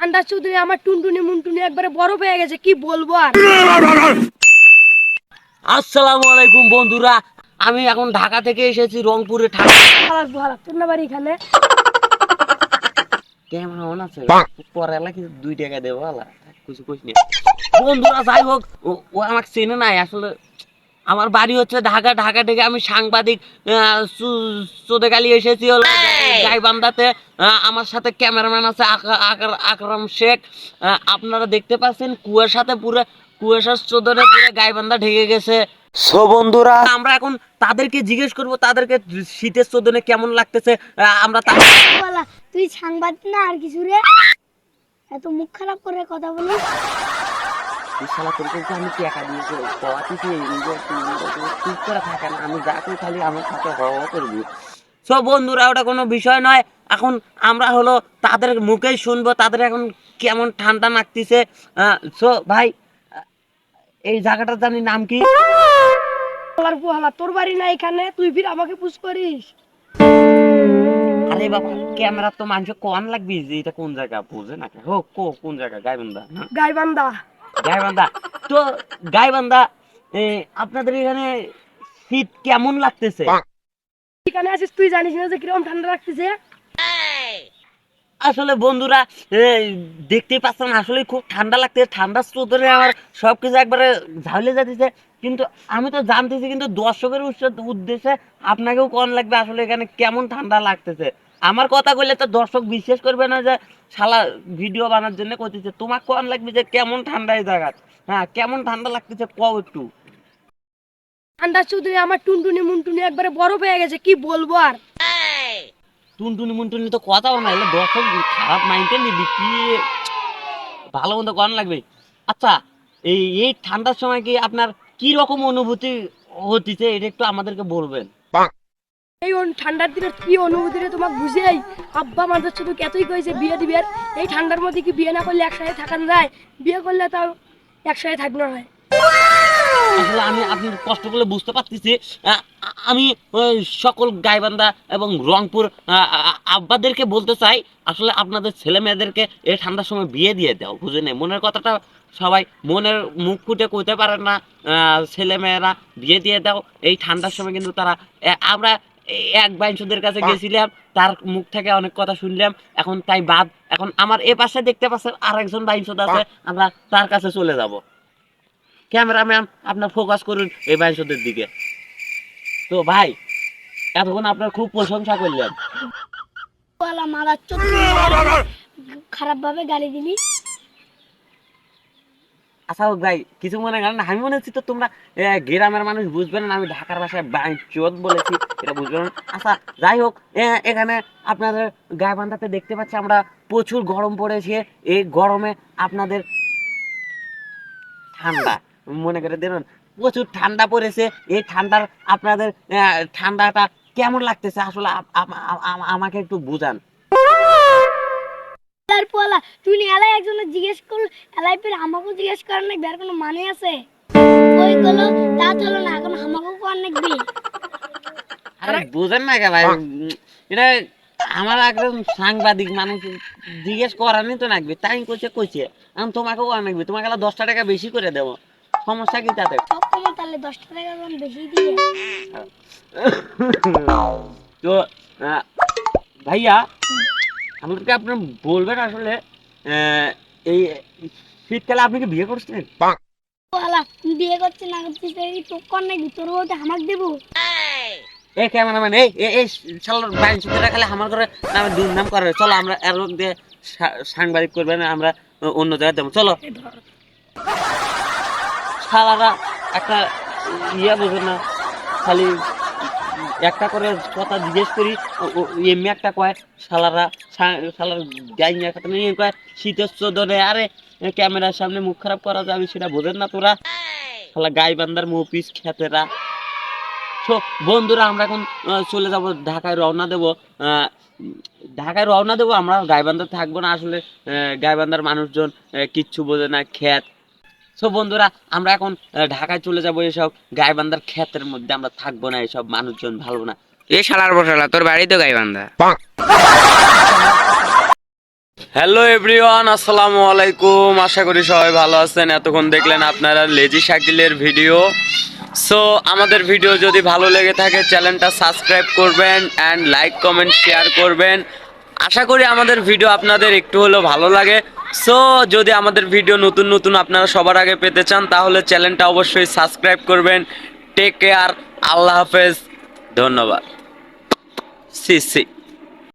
আন্দাজ চৌধুরী আমার টুনটুনি মুনটুনি একবারে বড় হয়ে গেছে কি বলব আর? আসসালামু আলাইকুম বন্ধুরা আমি এখন ঢাকা থেকে এসেছি রংপুরে তোর না বাড়ি এখানে? ক্যামেরা অন আছে? পরে এলা কিছু দুই টাকা দেবো আলা কিছু কইস বন্ধুরা যাই হোক ও- ও আমাকে চেনে নাই আসলে আমার বাড়ি হচ্ছে ঢাকা ঢাকা থেকে আমি সাংবাদিক চোদেগালি এসেছি হলো গাইবান্ধাতে। আমার সাথে ক্যামেরাম্যান আছে আকা- আকরাম শেখ। আহ, আপনারা দেখতে পাচ্ছেন কুয়াশাতে পুরো কুয়াশার চোদরে পুরো গাইবান্ধা ঢেকে গেছে। সো বন্ধুরা আমরা এখন তাদেরকে জিজ্ঞেস করব তাদেরকে শীতের চোদনে কেমন লাগতেছে? আহ, আমরা তা- তুই সাংবাদিক না আর কিছু রে? এত মুখ খারাপ করে কথা বলিস? শালা তোর আমি টাকা দিয়েছি চুপ করে থাকে না আমি যা করি খালি আমার সাথে হওয়া করবি। সব বন্ধুরা ওটা কোনো বিষয় নয়। এখন আমরা হলো তাদের মুখেই শুনব তাদের এখন কেমন ঠান্ডা লাগতেছে। সো ভাই এই জায়গাটার জানি নাম কি? তোর বাড়ি না এখানে? তুই ফির আমাকে পুষ করিস। আরে বাবা ক্যামেরা তো মানুষ কম লাগবে যে এটা কোন জায়গা বুঝে না হো কো কোন জায়গা গাইবান্ধা গাইবান্ধা। গাইবান্ধা। তো গাইবান্ধা আপনাদের এখানে শীত কেমন লাগতেছে? এখানে আছিস তুই জানিস না যে কীরকম ঠান্ডা লাগতেছে? আসলে বন্ধুরা এ, দেখতেই পাচ্ছেন আসলে খুব ঠান্ডা লাগছে ঠান্ডার স্রোতে আমার সবকিছু একবারে ঝাউলে যাচ্ছে কিন্তু আমি তো জানতেছি কিন্তু দর্শকের উৎস- উদ্দেশ্যে আপনাকেও কোন লাগবে আসলে এখানে কেমন ঠান্ডা লাগতেছে। আমার কথা কইলে তো দর্শক বিশ্বাস করবে না যে শালা ভিডিও বানার জন্য করতেছে তোমার কোন লাগবে যে কেমন ঠান্ডা এই জায়গা হ্যাঁ কেমন ঠান্ডা লাগতেছে কও একটু। আন্দাজ চৌধুরী আমার টুনটুনি মুনটুনি একবারে বড় হয়ে গেছে কি বলব আর? টুনটুনি মুনটুনি তো কথাও না এলে দর্শক খারাপ মাইন্ডে নিবি কি ভালো মন্দ করান লাগবে? আচ্ছা এই এই ঠান্ডার সময় কি আপনার কি রকম অনুভূতি হতিছে এটা একটু আমাদেরকে বলবেন। এই ঠান্ডার দিনের কি অনুভূতি রে তোমাকে বুঝেই? আব্বা মাদের শুধু এতই কইছে, বিয়ে দিবি। আর এই ঠান্ডার মধ্যে কি বিয়ে না করলে একসাথে থাকান যায়? বিয়ে করলে তাও একসাথে থাকতে হয়। আসলে আমি আপনার কষ্ট করে বুঝতে পারতেছি আমি সকল গাইবান্ধা এবং রংপুর আব্বাদেরকে বলতে চাই, আসলে আপনাদের ছেলে মেয়েদেরকে এই ঠান্ডার সময় বিয়ে দিয়ে দাও বুঝে নেই মনের কথাটা সবাই মনের মুখ ফুটে কইতে পারে না ছেলে মেয়েরা বিয়ে দিয়ে দাও, এই ঠান্ডার সময় কিন্তু তারা আমরা এক বাইনসুদের কাছে গেছিলাম তার মুখ থেকে অনেক কথা শুনলাম এখন তাই বাদ। এখন আমার এ পাশে দেখতে পাচ্ছেন আরেকজন বাইনসুদ আছে আমরা তার কাছে চলে যাব। ক্যামেরাম্যান আপনার ফোকাস করুন এই বাইশদের দিকে। তো ভাই এতক্ষণ আপনার খুব প্রশংসা করলেন বলা খারাপ ভাবে গালি দিলি। আচ্ছা ভাই কিছু মনে করেন আমি মনে হচ্ছি তো তোমরা গ্রামের মানুষ বুঝবে না আমি ঢাকার ভাষায় বাইন চোদ বলেছি। এটা বুঝবে না আচ্ছা যাই হোক এখানে আপনাদের গায়ে দেখতে পাচ্ছি আমরা প্রচুর গরম পড়েছে। এই গরমে আপনাদের ঠান্ডা, মনে করে দেখুন, প্রচুর ঠান্ডা পড়েছে। এই ঠান্ডার আপনাদের ঠান্ডাটা কেমন লাগতেছে? আসলে আমাকে একটু বুঝান। পোলা এলাই একজনে জিজ্ঞেস কর এলাই আমাকেও জিজ্ঞেস করার বের কোনো মানে আছে? বুঝেন না কে ভাই? এটা আমার একদম সাংবাদিক মানুষ জিজ্ঞেস করানি তো লাগবে তাই কইছে কইছে। আমি তোমাকেও করা লাগবে তোমাকে দশটা টাকা বেশি করে দেবো। সমস্যা কি তাতে? তাহলে দশটা টাকা বেশি দিয়ে। তো আহ, ভাইয়া আমাদেরকে আপনি বলবেন আসলে আহ, এই শীতকালে আপনি কি বিয়ে করছিলেন বিয়ে করছে না করছিস এই তো কর নাকবি তোর বলতে আমাকে দেবো? এই ক্যামেরাম্যান এই এই শালার বাইন সুতরা খালি আমার করে নামে দুর্নাম করে। চলো আমরা এর মধ্যে সা- সাংবাদিক করবেন আমরা অন্য জায়গায় যাব। চলো। শালারা একটা ইয়ে বোঝে না খালি একটা করে কথা জিজ্ঞেস করি এমনি একটা কয় শালারা সা- শালার গাই নিয়ে কথা নিয়ে কয় শীতের চোদনে আরে ক্যামেরার সামনে মুখ খারাপ করা যাবে সেটা বোঝেন না তোরা। শালা গাই বান্দার মুপিস খেতেরা। তো বন্ধুরা আমরা এখন চলে যাব ঢাকায় রওনা দেব। ঢাকায় রওনা দেবো আমরা গাইবান্ধার থাকব না আসলে গাইবান্ধার মানুষজন কিচ্ছু বোঝে না খ্যাত। সো বন্ধুরা আমরা এখন ঢাকায় চলে যাব এসব গাইবান্ধার ক্ষেতের মধ্যে আমরা থাকব না এসব মানুষজন ভালো না। এ শালার বসালা তোর বাড়ি তো গাইবান্ধা। হ্যালো এভরিওয়ান আসসালামু আলাইকুম আশা করি সবাই ভালো আছেন। এতক্ষণ দেখলেন আপনারা লেজি শাকিলের ভিডিও সো আমাদের ভিডিও যদি ভালো লেগে থাকে চ্যানেলটা সাবস্ক্রাইব করবেন অ্যান্ড লাইক কমেন্ট শেয়ার করবেন। আশা করি আমাদের ভিডিও আপনাদের একটু হলেও ভালো লাগে। সো যদি আমাদের ভিডিও নতুন নতুন আপনারা সবার আগে পেতে চান, তাহলে চ্যানেলটা অবশ্যই সাবস্ক্রাইব করবেন। টেক কেয়ার আল্লাহ হাফেজ। ধন্যবাদ। C C